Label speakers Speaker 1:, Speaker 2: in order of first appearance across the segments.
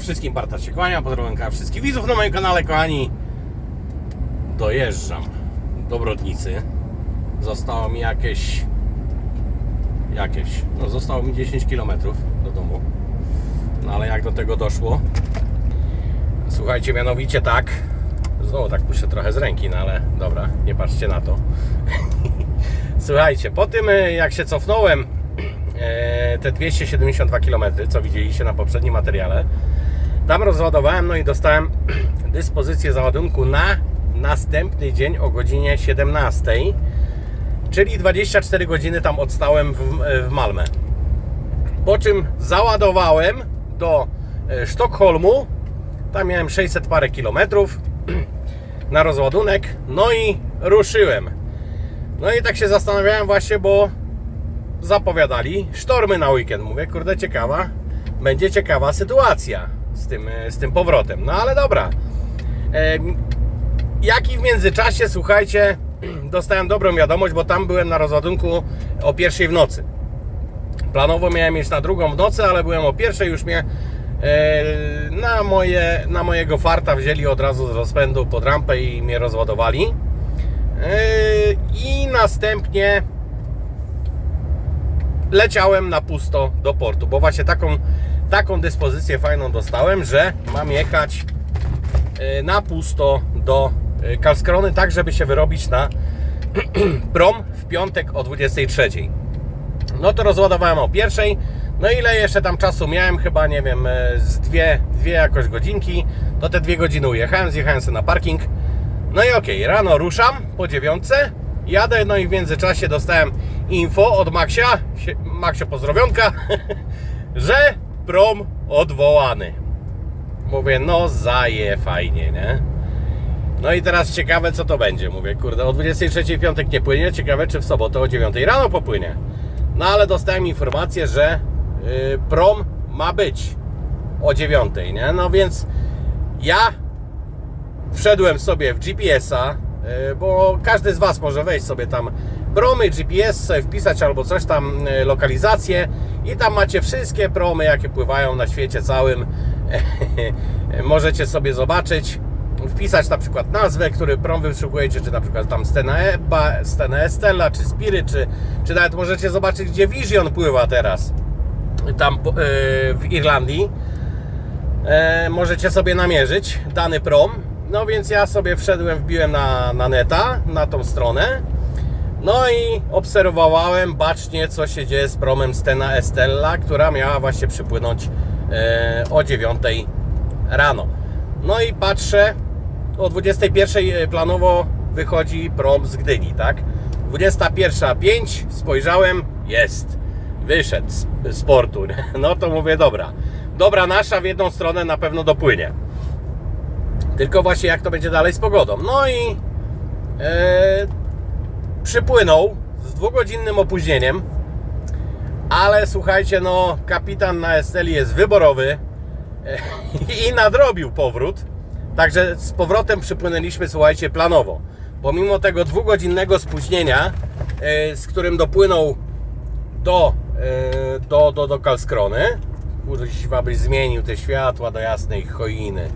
Speaker 1: Wszystkim, Barta się kłania, pozdrowienia wszystkich widzów na moim kanale, kochani. Dojeżdżam do Brodnicy. Zostało mi jakieś... Jakieś... No zostało mi 10 km do domu. No ale jak do tego doszło? Słuchajcie, mianowicie tak. Znowu tak puszczę trochę z ręki, no ale dobra, nie patrzcie na to. Słuchajcie, po tym e, jak się cofnąłem te 272 km, co widzieliście na poprzednim materiale, tam rozładowałem, no i dostałem dyspozycję załadunku na następny dzień o godzinie 17, czyli 24 godziny tam odstałem w, w Malmę. Po czym załadowałem do e, Sztokholmu, tam miałem 600 parę kilometrów na rozładunek, no i ruszyłem. No i tak się zastanawiałem właśnie, bo zapowiadali sztormy na weekend. Mówię, kurde, ciekawa, będzie ciekawa sytuacja z tym, e, z tym powrotem. No ale dobra. E, jak i w międzyczasie, słuchajcie, dostałem dobrą wiadomość, bo tam byłem na rozładunku o pierwszej w nocy. Planowo miałem mieć na drugą w nocy, ale byłem o pierwszej, już mnie e, na, moje, na mojego farta wzięli od razu z rozpędu pod rampę i mnie rozładowali. E, I następnie leciałem na pusto do portu, bo właśnie taką, taką dyspozycję fajną dostałem, że mam jechać e, na pusto do e, Kalskrony, tak żeby się wyrobić na prom w piątek o 23. No to rozładowałem o pierwszej. No ile jeszcze tam czasu miałem? Chyba nie wiem, e, z dwie, dwie jakoś godzinki. To te dwie godziny ujechałem, zjechałem sobie na parking. No i okej, rano ruszam po dziewiątce. Jadę, no i w międzyczasie dostałem info od Maxia, Maxio pozdrowionka, że prom odwołany. Mówię, no zaje fajnie, nie? No i teraz ciekawe co to będzie. Mówię, kurde, o 23 w piątek nie płynie, ciekawe czy w sobotę o 9 rano popłynie. No ale dostałem informację, że y, prom ma być o 9, nie? No więc ja wszedłem sobie w GPS-a, y, bo każdy z Was może wejść sobie tam promy, GPS, sobie wpisać albo coś tam, y, lokalizację i tam macie wszystkie promy, jakie pływają na świecie całym. Możecie sobie zobaczyć, wpisać na przykład nazwę, który prom wyszukujecie, czy na przykład tam Stena Stena Estella, czy Spirit, czy, czy nawet możecie zobaczyć, gdzie Vision pływa teraz, tam y, w Irlandii. E, możecie sobie namierzyć dany prom. No więc ja sobie wszedłem, wbiłem na, na neta, na tą stronę. No i obserwowałem bacznie, co się dzieje z promem Stena Estella, która miała właśnie przypłynąć e, o 9 rano. No i patrzę, o 21 planowo wychodzi prom z Gdyni, tak? 21.05 spojrzałem, jest, wyszedł z, z portu. No to mówię, dobra, dobra nasza w jedną stronę na pewno dopłynie. Tylko właśnie jak to będzie dalej z pogodą. No i e, przypłynął z dwugodzinnym opóźnieniem, ale słuchajcie, no kapitan na Esteli jest wyborowy e, i nadrobił powrót. Także z powrotem przypłynęliśmy, słuchajcie, planowo. Pomimo tego dwugodzinnego spóźnienia, e, z którym dopłynął do, e, do, do, do Kalskrony, kurwa byś zmienił te światła do jasnej choiny.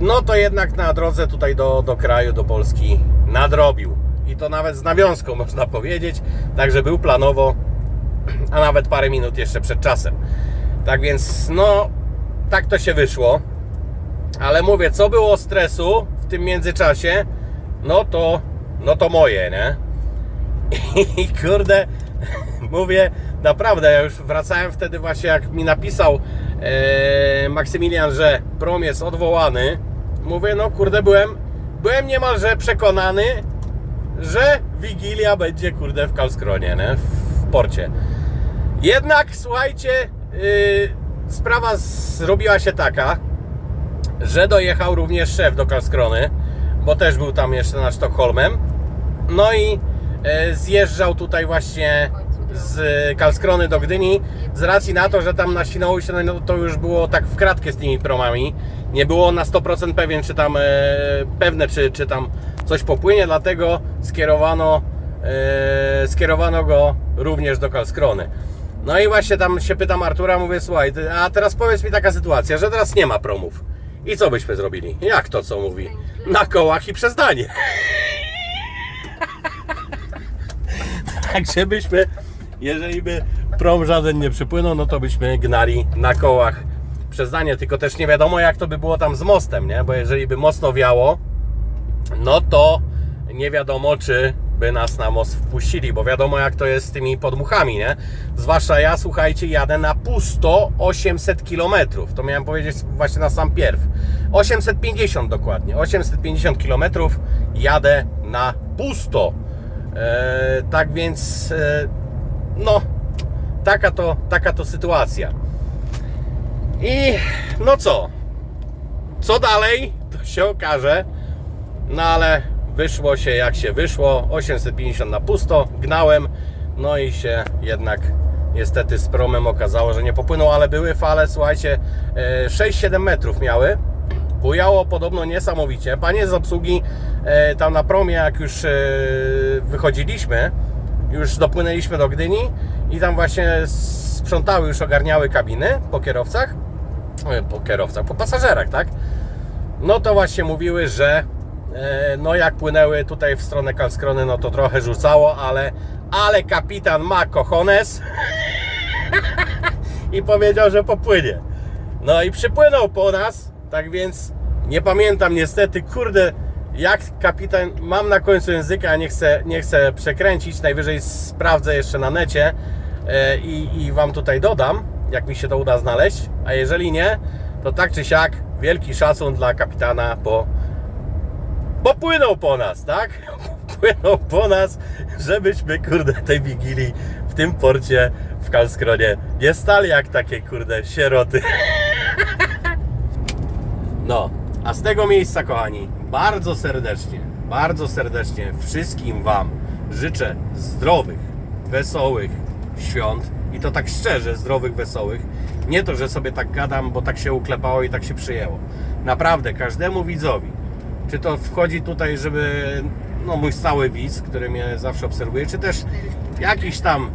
Speaker 1: No to jednak na drodze tutaj do, do kraju, do Polski nadrobił. I to nawet z nawiązką można powiedzieć. Także był planowo, a nawet parę minut jeszcze przed czasem. Tak więc, no, tak to się wyszło. Ale mówię, co było stresu w tym międzyczasie, no to, no to moje, nie? I kurde, mówię, naprawdę, ja już wracałem wtedy właśnie, jak mi napisał e, Maksymilian, że prom jest odwołany. Mówię, no kurde, byłem, byłem niemalże przekonany, że Wigilia będzie, kurde, w Kalskronie, nie? w porcie. Jednak, słuchajcie, yy, sprawa zrobiła się taka, że dojechał również szef do Kalskrony, bo też był tam jeszcze nad Sztokholmem. No i e, zjeżdżał tutaj właśnie z Kalskrony do Gdyni z racji na to, że tam na Świnoujście no to już było tak w kratkę z tymi promami. Nie było na 100% pewien, czy tam e, pewne, czy, czy tam coś popłynie, dlatego skierowano, e, skierowano go również do Kalskrony. No i właśnie tam się pytam Artura, mówię, słuchaj, a teraz powiedz mi taka sytuacja, że teraz nie ma promów. I co byśmy zrobili? Jak to co mówi? Na kołach i przez danie. tak, żebyśmy, jeżeli by prom żaden nie przypłynął, no to byśmy gnali na kołach przez danie. Tylko też nie wiadomo, jak to by było tam z mostem, nie? Bo jeżeli by mocno wiało, no to nie wiadomo, czy by nas na most wpuścili, bo wiadomo jak to jest z tymi podmuchami, nie? Zwłaszcza ja, słuchajcie, jadę na pusto 800 km. To miałem powiedzieć właśnie na sam pierw. 850 dokładnie. 850 km jadę na pusto. E, tak więc, e, no, taka to, taka to sytuacja. I no co? Co dalej? To się okaże. No ale wyszło się jak się wyszło. 850 na pusto, gnałem. No i się jednak niestety z promem okazało, że nie popłynął, ale były fale, słuchajcie, e, 6-7 metrów miały. Bujało podobno niesamowicie. Panie z obsługi e, tam na promie, jak już e, wychodziliśmy, już dopłynęliśmy do Gdyni i tam właśnie sprzątały, już ogarniały kabiny po kierowcach, e, po kierowcach, po pasażerach, tak? No to właśnie mówiły, że e, no jak płynęły tutaj w stronę Kalskrony, no to trochę rzucało, ale, ale kapitan ma cojones i powiedział, że popłynie. No i przypłynął po nas, tak więc nie pamiętam niestety, kurde, jak kapitan, mam na końcu języka, nie chcę, nie chcę przekręcić, najwyżej sprawdzę jeszcze na necie e, i, i Wam tutaj dodam, jak mi się to uda znaleźć, a jeżeli nie, to tak czy siak, wielki szacun dla kapitana, bo, bo płynął po nas, tak? Płynął po nas, żebyśmy, kurde, tej Wigilii w tym porcie w Kalskronie nie stali jak takie, kurde, sieroty. No, a z tego miejsca, kochani, bardzo serdecznie, bardzo serdecznie wszystkim Wam życzę zdrowych, wesołych świąt i to tak szczerze, zdrowych, wesołych. Nie to, że sobie tak gadam, bo tak się uklepało i tak się przyjęło. Naprawdę, każdemu widzowi, czy to wchodzi tutaj, żeby, no mój stały widz, który mnie zawsze obserwuje, czy też jakiś tam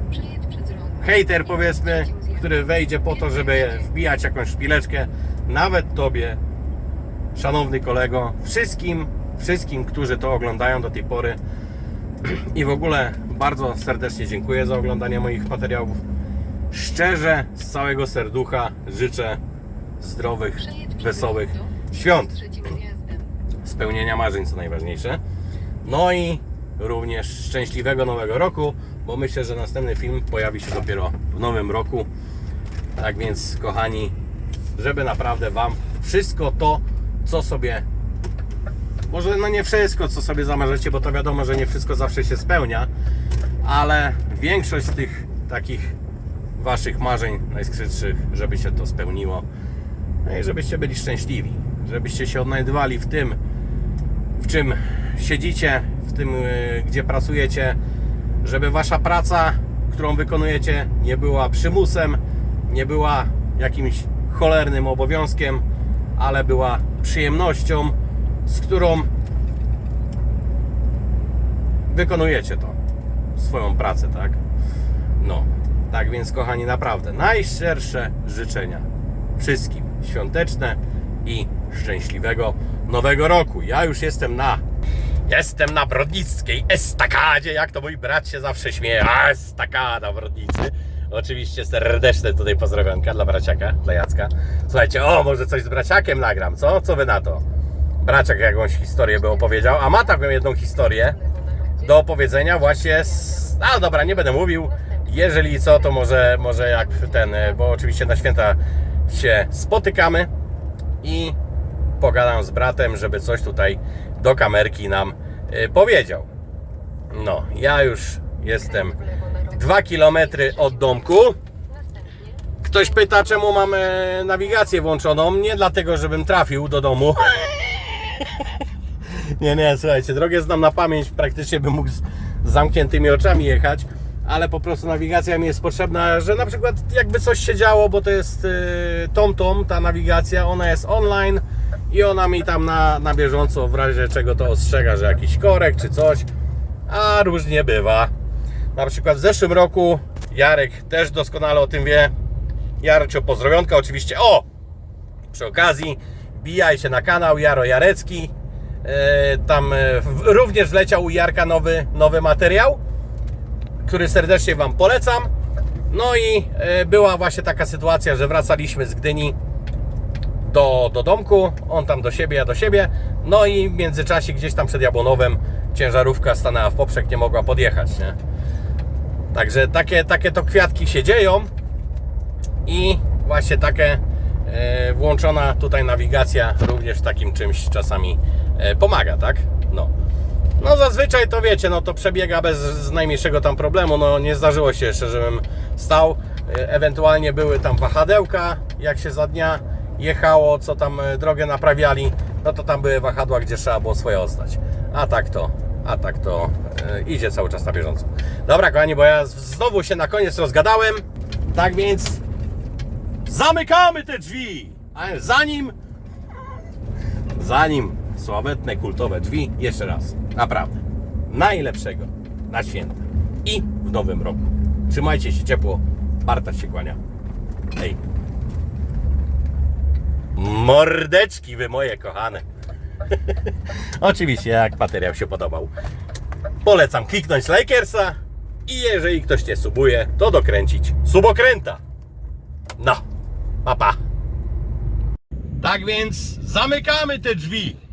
Speaker 1: hejter powiedzmy, który wejdzie po to, żeby wbijać jakąś szpileczkę, nawet Tobie, szanowny kolego, wszystkim, wszystkim, którzy to oglądają do tej pory i w ogóle bardzo serdecznie dziękuję za oglądanie moich materiałów. Szczerze, z całego serducha życzę zdrowych, wesołych świąt, spełnienia marzeń, co najważniejsze. No i również szczęśliwego nowego roku, bo myślę, że następny film pojawi się dopiero w nowym roku. Tak więc, kochani, żeby naprawdę Wam wszystko to, co sobie może no nie wszystko, co sobie zamarzycie, bo to wiadomo, że nie wszystko zawsze się spełnia, ale większość z tych takich Waszych marzeń najskrytszych, żeby się to spełniło. No i żebyście byli szczęśliwi, żebyście się odnajdywali w tym, w czym siedzicie, w tym, y, gdzie pracujecie, żeby Wasza praca, którą wykonujecie, nie była przymusem, nie była jakimś cholernym obowiązkiem, ale była przyjemnością, z którą wykonujecie to, swoją pracę, tak? No, tak więc kochani, naprawdę najszczersze życzenia wszystkim świąteczne i szczęśliwego nowego roku. Ja już jestem na Jestem na Brodnickiej estakadzie, jak to mój brat się zawsze śmieje. A, estakada Brodnicy. Oczywiście serdeczne tutaj pozdrowionka dla braciaka, dla Jacka. Słuchajcie, o, może coś z braciakiem nagram, co? Co wy na to? Braciak jakąś historię by opowiedział, a ma taką jedną historię do opowiedzenia właśnie z... A dobra, nie będę mówił. Jeżeli co, to może, może jak ten, bo oczywiście na święta się spotykamy i pogadam z bratem, żeby coś tutaj do kamerki nam y, powiedział. No, ja już jestem 2 km od domku. Ktoś pyta, czemu mamy nawigację włączoną. Nie dlatego, żebym trafił do domu. nie, nie, słuchajcie, drogę znam na pamięć. Praktycznie bym mógł z zamkniętymi oczami jechać. Ale po prostu nawigacja mi jest potrzebna, że na przykład jakby coś się działo, bo to jest TomTom, ta nawigacja, ona jest online i ona mi tam na, na bieżąco w razie czego to ostrzega, że jakiś korek czy coś, a różnie bywa. Na przykład w zeszłym roku Jarek też doskonale o tym wie. Jarcio, pozdrowionka oczywiście. O! Przy okazji, bijajcie na kanał Jaro Jarecki. E, Tam e, również wleciał u Jarka nowy, nowy materiał, który serdecznie Wam polecam. No i e, była właśnie taka sytuacja, że wracaliśmy z Gdyni do, do domku, on tam do siebie, ja do siebie. No i w międzyczasie gdzieś tam przed Jabłonowem ciężarówka stanęła w poprzek, nie mogła podjechać, nie? Także takie, takie to kwiatki się dzieją. I właśnie takie e, włączona tutaj nawigacja również takim czymś czasami e, pomaga, tak? No. No zazwyczaj to wiecie, no to przebiega bez najmniejszego tam problemu, no nie zdarzyło się jeszcze, żebym stał, E, ewentualnie były tam wahadełka, jak się za dnia jechało, co tam drogę naprawiali, no to tam były wahadła, gdzie trzeba było swoje oddać, a tak to, a tak to e, idzie cały czas na bieżąco. Dobra kochani, bo ja znowu się na koniec rozgadałem, tak więc zamykamy te drzwi, a zanim zanim sławetne kultowe drzwi, jeszcze raz, naprawdę, najlepszego na święta i w nowym roku. Trzymajcie się ciepło, Bartaś się kłania. Hej. Mordeczki wy moje kochane. Oczywiście, jak materiał się podobał, polecam kliknąć lajkersa i jeżeli ktoś Cię subuje, to dokręcić subokręta. No, papa. Pa. Tak więc zamykamy te drzwi.